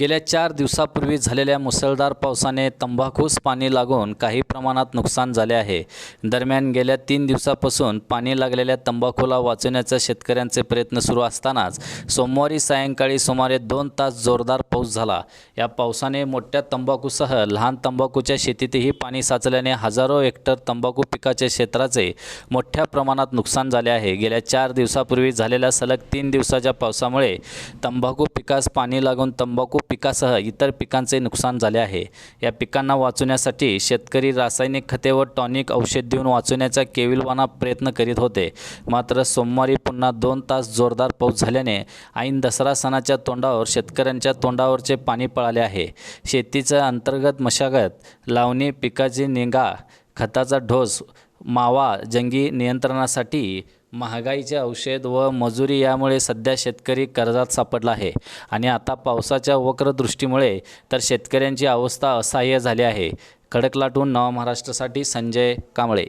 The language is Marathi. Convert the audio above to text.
गेल्या चार दिवसापूर्वी झालेल्या मुसळधार पावसाने तंबाखूस पाणी लागून काही प्रमाणात नुकसान झाले आहे. दरम्यान गेल्या तीन दिवसापासून पाणी लागलेल्या तंबाखूला वाचवण्याचा शेतकऱ्यांचे प्रयत्न सुरू असतानाच सोमवारी सायंकाळी सुमारे दोन तास जोरदार पाऊस झाला. या पावसाने मोठ्या तंबाखूसह लहान तंबाखूच्या शेतीतही पाणी साचल्याने हजारो हेक्टर तंबाखू पिकाच्या क्षेत्राचे मोठ्या प्रमाणात नुकसान झाले आहे. गेल्या चार दिवसापूर्वी झालेल्या सलग तीन दिवसाच्या पावसामुळे तंबाखू पिकास पाणी लागून तंबाखू पिकासह इतर पिकांचे नुकसान झाले आहे. या पिकांना वाचवण्यासाठी शेतकरी रासायनिक खते व टॉनिक औषध देऊन वाचवण्याचा केविलवाना प्रयत्न करीत होते. मात्र सोमवारी पुन्हा दोन तास जोरदार पाऊस झाल्याने ऐन दसरा सणाच्या तोंडावर शेतकऱ्यांच्या तोंडावरचे पाणी पळाले आहे. शेतीचं अंतर्गत मशागत लावणी पिकाची निगा खताचा ढोस मावा जंगी नियंत्रणासाठी महागाईचे औषध व मजुरी यामुळे सध्या शेतकरी कर्जात सापडला आहे. आणि आता पावसाच्या वक्रदृष्टीमुळे तर शेतकऱ्यांची अवस्था असह्य झाली आहे. खडकलाटून नव महाराष्ट्रासाठी संजय कांबळे.